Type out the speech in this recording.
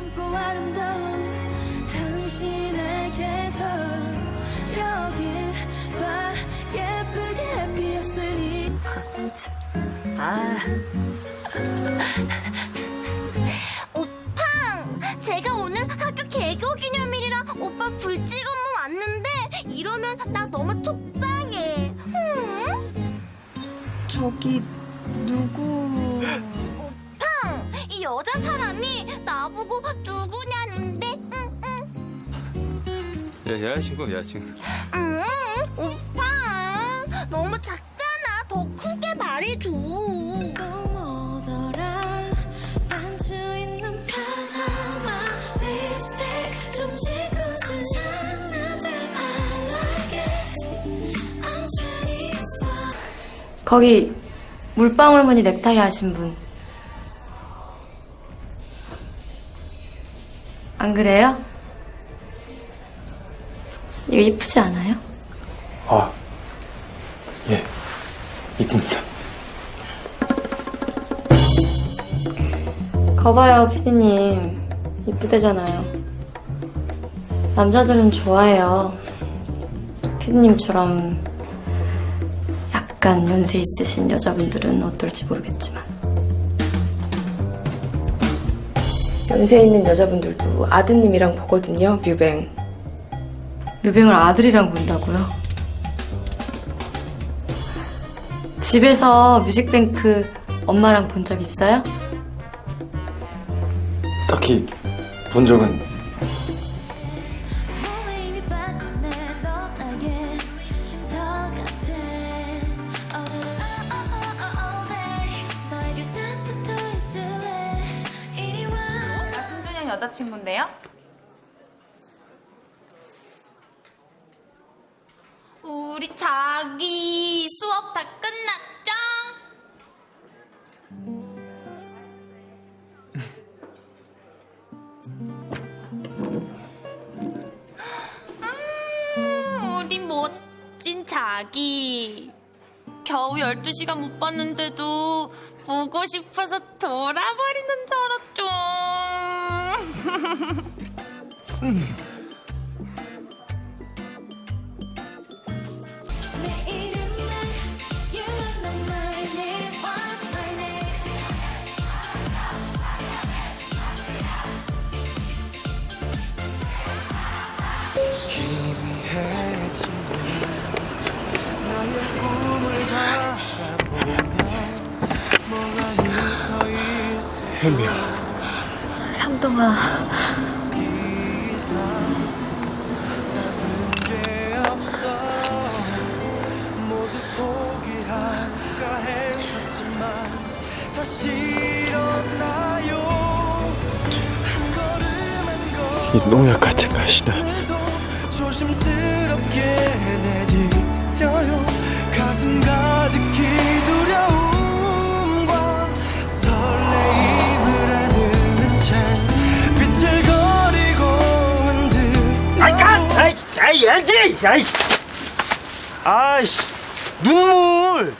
젊고 아름다운 당신의 계절 여긴 봐 예쁘게 피었으니 아 오팡! 제가 오늘 학교 개교 기념일이라 오빠 불직 업무 왔는데 이러면 나 너무 속상해. 흠? 저기 누구? 어, 팡! 이 여자 사람이 나보고 누구냐는데 응, 응. 야, 여자친구, 여자친구. 응, 오빠 너무 작잖아. 더 크게 말해줘. 오더라 반주 있는 파자마 립스틱 좀 씻고 수잔 나들 I like it I'm 25 거기 물방울 무늬 넥타이 하신 분. 안 그래요? 이거 이쁘지 않아요? 아, 예, 이쁩니다. 거봐요, 피디님. 이쁘대잖아요. 남자들은 좋아해요. 피디님처럼 약간 연세 있으신 여자분들은 어떨지 모르겠지만. 연세 있는 여자분들도 아드님이랑 보거든요, 뮤뱅. 뮤뱅을 아들이랑 본다고요? 집에서 뮤직뱅크 엄마랑 본 적 있어요? 딱히 본 적은 여자친구인데요? 우리 자기 수업 다 끝났죠? 음, 우리 멋진 자기. 겨우 12시간 못 봤는데도 보고 싶어서 돌아버리는 줄 알았죠. 혜미야. 한이 농약 같은 가시는 아이, 알지? 아이씨. 아이씨. 눈물.